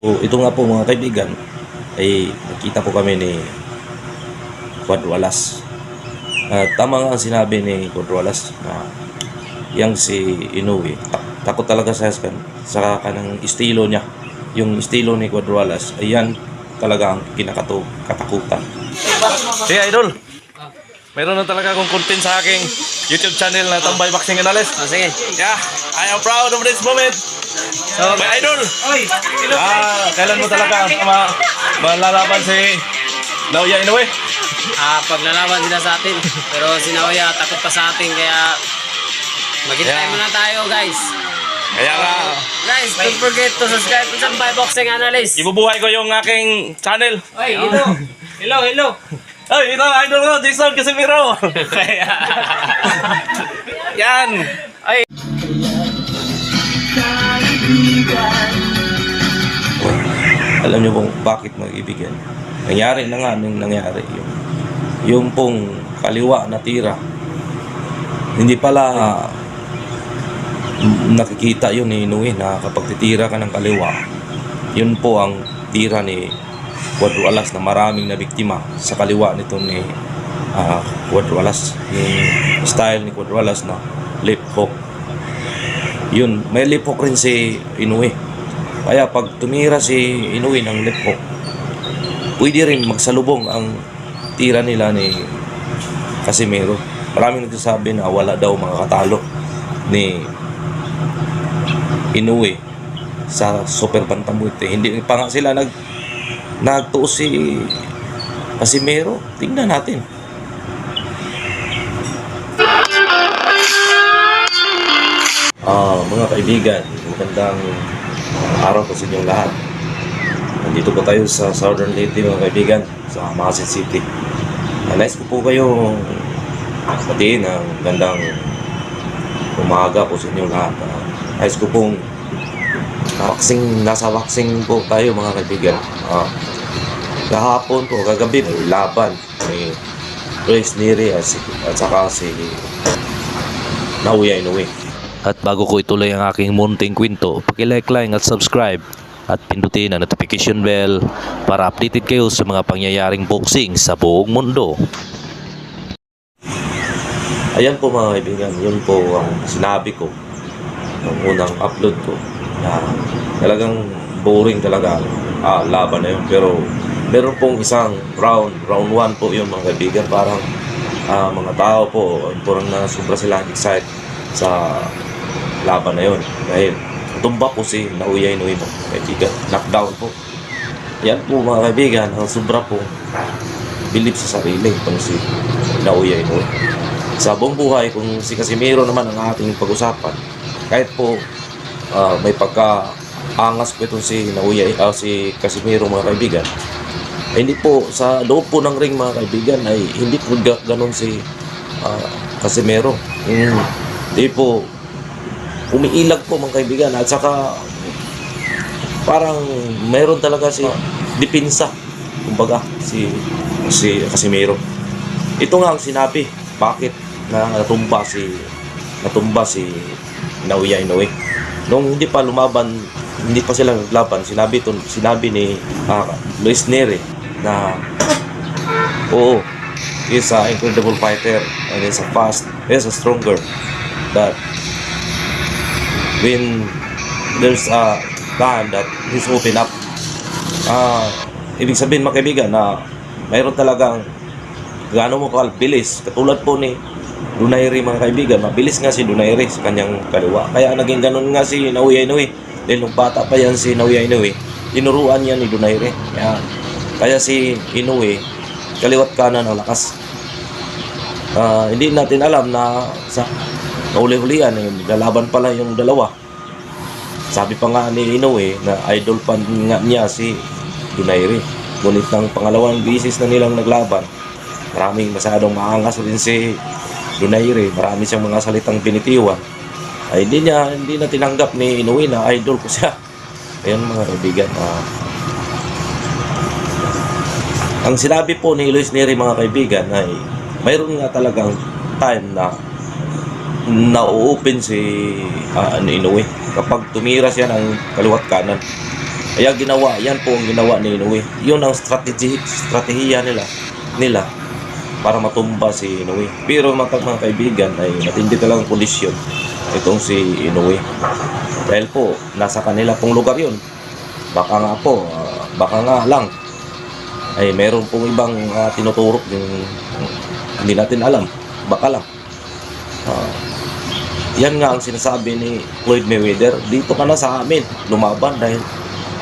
So, ito nga po mga kaibigan, ay nakita po kami ni Quadrualas. At tama nga ang sinabi ni Quadrualas na yang si Inoue, tak- takot talaga sa sa, sa kanang estilo niya. Yung estilo ni Quadrualas, ayan talaga ang kinakato katakutan. Hey Idol, mayroon na talaga akong content sa aking YouTube channel na Tambay Boxing Analyst. Oh, sige. Yeah, I am proud of this moment. So, My idol! Ah, kailan mo talaga ma malalaban si Lauya Inoue? ah, paglalaban sila sa atin. Pero si Naoya takot pa sa atin kaya maghintay Yeah. muna tayo guys. Kaya nga, Guys, don't forget to subscribe to Sambay Boxing Analyst. ibubuhay ko yung aking channel. Oy, hello. Hello, hello. Ay, ito, idol ko, Jason Casimiro. Kaya, yan. Ay. Alam niyo kung bakit mag-ibigan? Nangyari na nga nung nangyari yung, yung pong kaliwa na tira. Hindi pala nakikita yun ni Inoue na kapag titira ka ng kaliwa, yun po ang tira ni Quadrualas na maraming na biktima sa kaliwa nito ni ah, Quadrualas. Yung style ni Quadrualas na lip hook. Yun, may lip hook rin si Inoue. Kaya pag tumira si Inoue ng lip hook, pwede rin magsalubong ang tira nila ni Casimiro. Maraming nagsasabi na wala daw mga katalo ni Inoue sa super bantamweight. Eh, Hindi pa nga sila nag nagtuos si Casimiro. Tingnan natin. Ah, mga kaibigan, magandang araw po sa inyong lahat. Nandito po tayo sa Southern Leyte mga kaibigan, sa Masin City. Uh, nice ko po kayo patiin ang gandang umaga po sa inyong lahat. Uh, nice ko pong waxing, nasa waxing po tayo mga kaibigan. Uh, kahapon po, kagabi po, laban ni Grace Neri at, si, at saka si Nauya Inoue. At bago ko ituloy ang aking munting kwento, pakilike lang at subscribe at pindutin ang notification bell para updated kayo sa mga pangyayaring boxing sa buong mundo. Ayan po mga kaibigan, yun po ang sinabi ko ng unang upload ko na talagang boring talaga ah, laban na yun. Pero meron pong isang round, round 1 po yun mga kaibigan. Parang ah, mga tao po, parang na sobra sila excited sa laban na yun. Dahil tumba po si Naoya Inoue mo, kaibigan. Knockdown po. Yan po mga kaibigan, ang sobra po bilib sa sarili itong si Naoya Inoue. Sa buong buhay, kung si Casimiro naman ang ating pag-usapan, kahit po ah, may pagka-angas po itong si Naoya, ah, si Casimiro mga kaibigan, ay hindi po sa loob po ng ring mga kaibigan ay hindi po ga- ganun si ah, Casimiro. Mm, Hindi po umiilag po mga kaibigan at saka parang meron talaga si dipinsa kumbaga si si Casimiro. Ito nga ang sinabi bakit na natumba si natumba si Naoya Inoue. Nung hindi pa lumaban, hindi pa sila naglaban, sinabi to, sinabi ni ah, Luis Neri na oo, he's a incredible fighter and he's a fast, he's a stronger that when there's a time that he's open up ah ibig sabihin mga kaibigan na mayroon talagang gaano mo bilis katulad po ni Dunairi mga kaibigan mabilis nga si Dunairi sa kanyang kaliwa. Kaya naging ganun nga si Naoya Inoue dahil nung bata pa yan si Naoya Inoue tinuruan niya ni Dunairi kaya, kaya si Inoue kaliwat kanan ang lakas Ah, hindi natin alam na sa kauli-hulian eh, lalaban pala yung dalawa sabi pa nga ni Inoue na idol pa nga niya si Dunairi. Ngunit ng pangalawang bisis na nilang naglaban, maraming masyadong maangas rin si Dunairi. Marami siyang mga salitang binitiwan. Ay hindi niya, hindi na tinanggap ni Inoue na idol ko siya. Ayun mga kaibigan. ah. Ang sinabi po ni Luis Neri mga kaibigan ay mayroon nga talagang time na na-open si uh, Inoue kapag tumira siya ng kaliwat kanan Kaya ginawa, yan po ang ginawa ni Inoue. Yun ang strategy, strategiya nila, nila para matumba si Inoue. Pero mga, mga kaibigan ay matindi talagang kondisyon itong si Inoue. Dahil po, nasa kanila pong lugar yun. Baka nga po, ah, baka nga lang, ay meron pong ibang ah, tinuturok yung hindi natin alam. Baka lang. Ah, yan nga ang sinasabi ni Floyd Mayweather. Dito ka na sa amin, lumaban dahil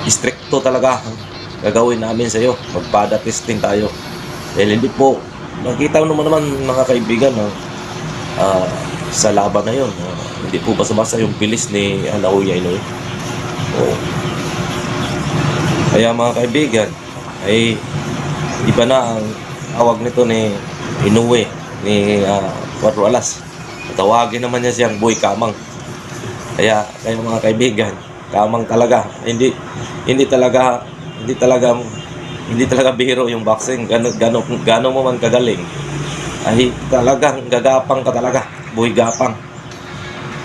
stricto talaga ang gagawin namin sa iyo. Magpada testing tayo. Dahil hindi po, nakita naman naman mga kaibigan na ah, sa laban na yun. ah, hindi po basta-basta yung bilis ni Alaoya Inoue. Oo. Kaya mga kaibigan, ay iba na ang awag nito ni Inoue, ni uh, Alas. Tawagin naman niya siyang Boy Kamang. Kaya kayo mga kaibigan, kamang talaga. Hindi hindi talaga hindi talaga hindi talaga biro yung boxing. Gano gano gano mo man kagaling. Ay talagang gagapang ka talaga. Boy gapang.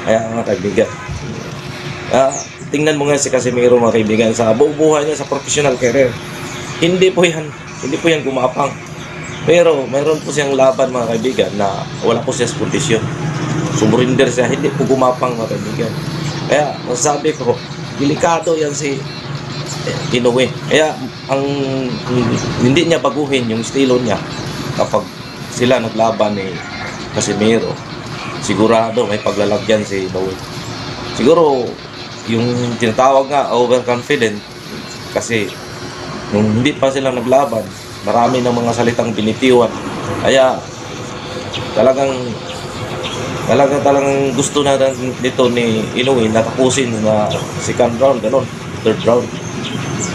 Kaya mga kaibigan. Ah, tingnan mo nga si Casimiro mga kaibigan sa buong buhay niya sa professional career. Hindi po yan, hindi po yan gumapang. Pero mayroon po siyang laban mga kaibigan na wala po siya sa kondisyon. Sumurinder siya, hindi po gumapang mga kaibigan. Kaya masasabi ko, delikado yan si eh, Inoue. Kaya ang hindi niya baguhin yung estilo niya kapag sila naglaban ni Casimiro, sigurado may paglalagyan si Inoue. Siguro yung tinatawag nga overconfident kasi nung hindi pa sila naglaban, marami ng mga salitang binitiwan. Kaya talagang talagang talagang gusto na nito ni Inoue na tapusin na second round, ganun, third round.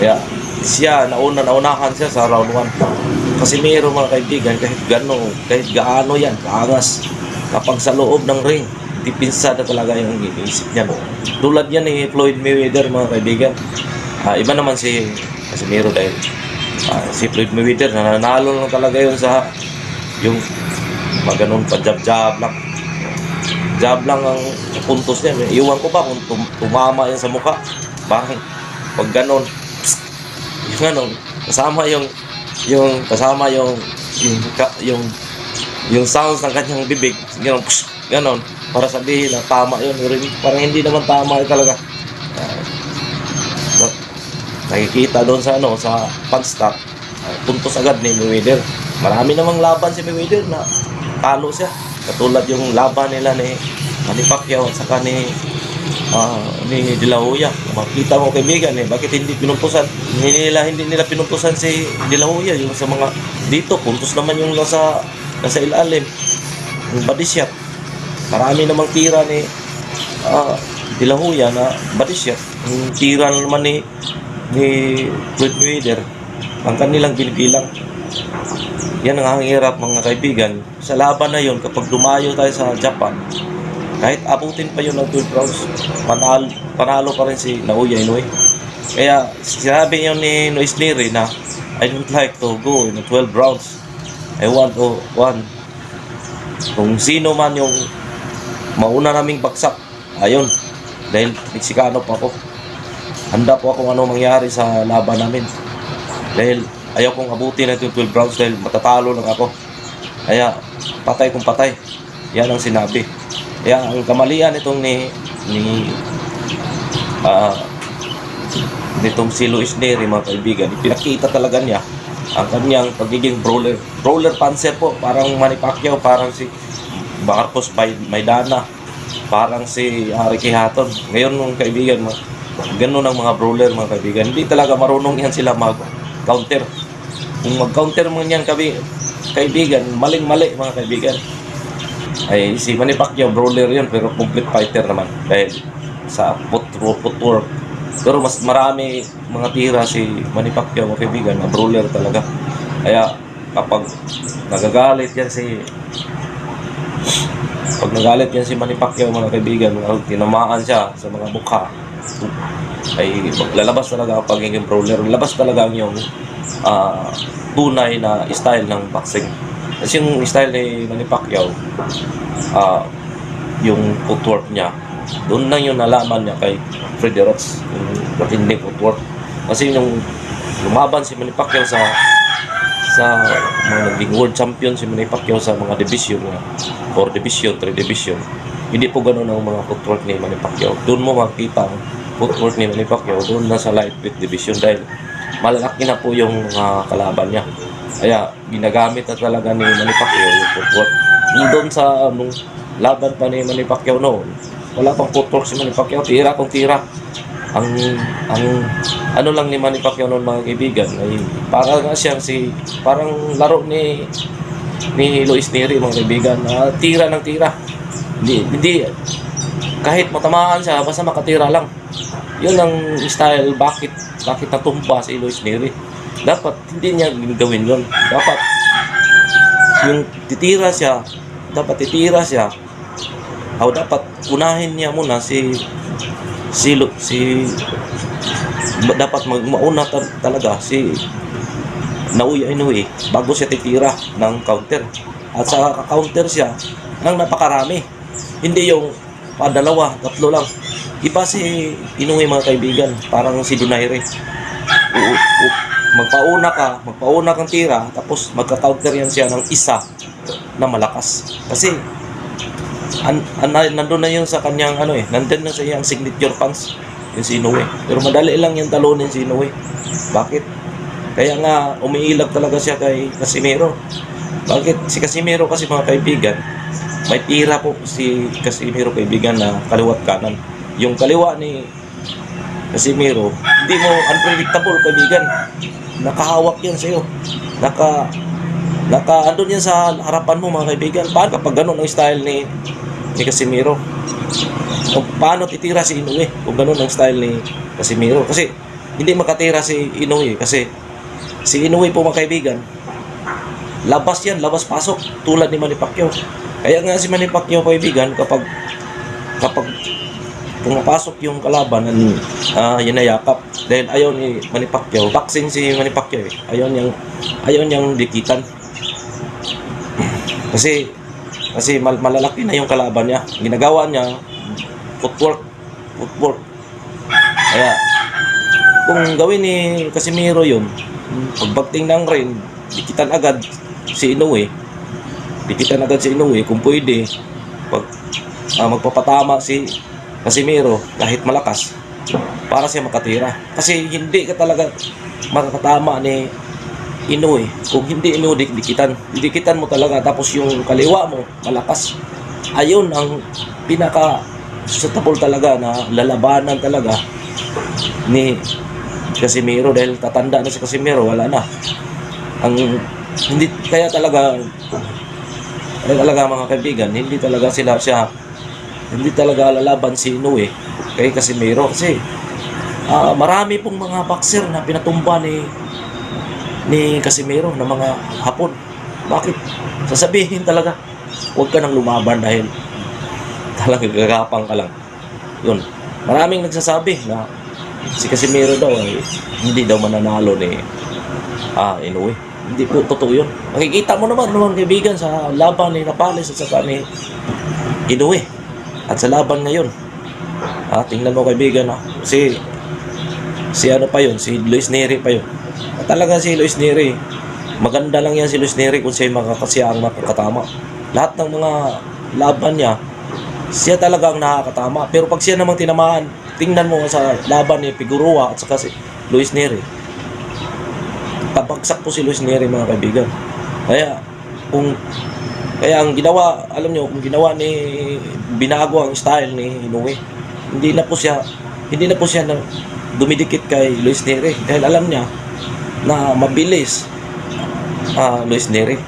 Kaya siya, nauna, naunahan siya sa round 1. Kasi mayroong mga kaibigan, kahit gano, kahit gaano yan, kaangas, kapag sa loob ng ring, dipinsada talaga yung iniisip niya. No? Tulad yan ni Floyd Mayweather, mga kaibigan. Ah, iba naman si Casimiro dahil ah, si Floyd Mayweather, nananalo lang talaga yun sa yung mga ganun pa jab-jab lang. Jab lang ang puntos niya. Iwan ko pa kung tum- tumama yan sa mukha. Parang pag psst, yung ganun, kasama yung yung kasama yung yung yung, yung sounds ng kanyang bibig, ganun, psst, ganun, para sabihin na tama yun. Parang hindi naman tama talaga. Nakikita doon sa ano sa stop ah, puntos agad ni Mayweather. Marami namang laban si Mayweather na talo siya. Katulad yung laban nila ni Manny Pacquiao at saka ni ah, ni De La Hoya. Makita mo kaibigan eh bakit hindi pinuntusan? Hindi nila hindi nila pinuntusan si De La Hoya yung sa mga dito. Puntos naman yung nasa nasa ilalim yung body shot marami namang tira ni ah, De La Hoya na body shot yung tira naman ni ni Floyd Mayweather ang kanilang binibilang yan ang hirap mga kaibigan. Sa laban na yon kapag dumayo tayo sa Japan kahit abutin pa yun ng 12 rounds panalo, panalo pa rin si Naoya Inoue. Kaya sinabi niyo ni Nois Neri na I don't like to go in the 12 rounds. I want to one. Kung sino man yung mauna naming bagsak ayun dahil Meksikano pa ako handa po ako ano mangyari sa laban namin. Dahil ayaw kong abutin na yung 12 rounds dahil matatalo lang ako. Kaya patay kung patay. Yan ang sinabi. Kaya ang kamalian itong ni ni ah nitong si Luis Neri mga kaibigan, pinakita talaga niya ang kanyang pagiging brawler. Brawler panzer po, parang Manny Pacquiao, parang si Marcos Maidana, parang si Harry Hatton. Ngayon mga kaibigan, mga, ganun ang mga brawler mga kaibigan. Hindi talaga marunong yan sila mag-counter. Kung mag-counter mo yan kaibigan, maling-mali mga kaibigan. Ay si Manny Pacquiao brawler yun pero complete fighter naman dahil sa foot, footwork. Pero mas marami mga tira si Manny Pacquiao mga kaibigan na brawler talaga. Kaya kapag nagagalit yan si pag nagalit yan si Manny Pacquiao mga kaibigan, pag tinamaan siya sa mga mukha, ay lalabas talaga ang pagiging brawler. Labas talaga ang yung ah, tunay na style ng boxing. Kasi yung style ni Manny Pacquiao, ah, yung footwork niya, doon na yung nalaman niya kay Freddie Roach, yung matinding footwork. Kasi nung lumaban si Manny Pacquiao sa sa mga naging world champion si Manny Pacquiao sa mga division nga 4 division, 3 division. Hindi po ganun ang mga footwork ni Manny Pacquiao. Doon mo makita ang footwork ni Manny Pacquiao doon na sa lightweight division dahil malalaki na po yung mga kalaban niya. Kaya ginagamit na talaga ni Manny Pacquiao yung footwork. Doon sa nung laban pa ni Manny Pacquiao noon wala pang footwork si Manny Pacquiao. Tira kung tira ang ang ano lang ni Manny Pacquiao noon mga kaibigan ay para nga siyang si parang laro ni ni Luis Neri mga kaibigan na tira ng tira. Hindi hindi kahit matamaan siya basta makatira lang. Yun ang style bakit bakit natumba si Luis Neri? Dapat hindi niya gawin yun. Dapat yung titira siya dapat titira siya. O dapat unahin niya muna si si Lu- si dapat mag mauna ta- talaga si Naoya Inoue bago siya titira ng counter. At sa counter siya ng napakarami. Hindi yung pa dalawa tatlo lang. Iba si Inoue mga kaibigan parang si Donaire magpauna ka magpauna kang tira tapos magka-counter yan siya ng isa na malakas. Kasi an, an, nandun na yun sa kanyang ano eh, nandun na sa iyang signature punch yung si. Pero madali lang yung talunin si Inoue. Bakit? Kaya nga umiilag talaga siya kay Casimiro. Bakit? Si Casimiro kasi mga kaibigan, may tira po si Casimiro kaibigan na kaliwat kanan. Yung kaliwa ni Casimiro, hindi mo unpredictable kaibigan. Nakahawak yan sa'yo. Naka naka andun yan sa harapan mo mga kaibigan. Paano kapag ganun ang style ni ni Casimiro? O paano titira si Inoue kung ganun ang style ni Casimiro? Kasi hindi makatira si Inoue kasi si Inoue po mga kaibigan labas yan, labas pasok tulad ni Manny Pacquiao. Kaya nga si Manny Pacquiao kaibigan kapag kapag pumapasok yung kalaban uh, yakap dahil ayaw ni Manny Pacquiao boxing si Manny Pacquiao eh. ayaw niyang ayaw niyang dikitan kasi kasi mal- malalaki na yung kalaban niya. Ginagawa niya footwork, footwork. Kaya kung gawin ni Casimiro yun, pagbagting ng ring, dikitan agad si Inoue. Dikitan agad si Inoue kung pwede. Pag ah, magpapatama si Casimiro kahit malakas para siya makatira. Kasi hindi ka talaga makakatama ni Inoue. Kung hindi dik- dikitan. Dikitan mo talaga. Tapos yung kaliwa mo, malakas. Ayun ang pinaka suitable talaga na lalabanan talaga ni Casimiro dahil tatanda na si Casimiro, wala na. Ang hindi kaya talaga kaya talaga mga kaibigan, hindi talaga sila siya hindi talaga lalaban si Inoue kay Casimiro kasi ah, marami pong mga boxer na pinatumba ni ni Casimiro na mga hapon. Bakit? Sasabihin talaga, huwag ka nang lumaban dahil talaga gagapang ka lang. Yun. Maraming nagsasabi na si Casimiro daw ay hindi daw mananalo ni ah, Inoue. Hindi po totoo yun. Makikita mo naman naman kaibigan sa laban ni Napales at saka ni Inoue. At sa laban ngayon. Ah, tingnan mo kaibigan ah. Si si ano pa yun, si Luis Neri pa yun. Talaga si Luis Neri. Maganda lang yan si Luis Neri kung siya makakasya ang makakatama. Lahat ng mga laban niya, siya talaga ang nakakatama. Pero pag siya namang tinamaan, tingnan mo sa laban ni Figueroa at saka si Luis Neri. Tabagsak po si Luis Neri mga kaibigan. Kaya, kung kaya ang ginawa, alam nyo, kung ginawa ni binago ang style ni Inoue, hindi na po siya hindi na po siya na dumidikit kay Luis Neri dahil alam niya na mabilis. Ah Luis Neri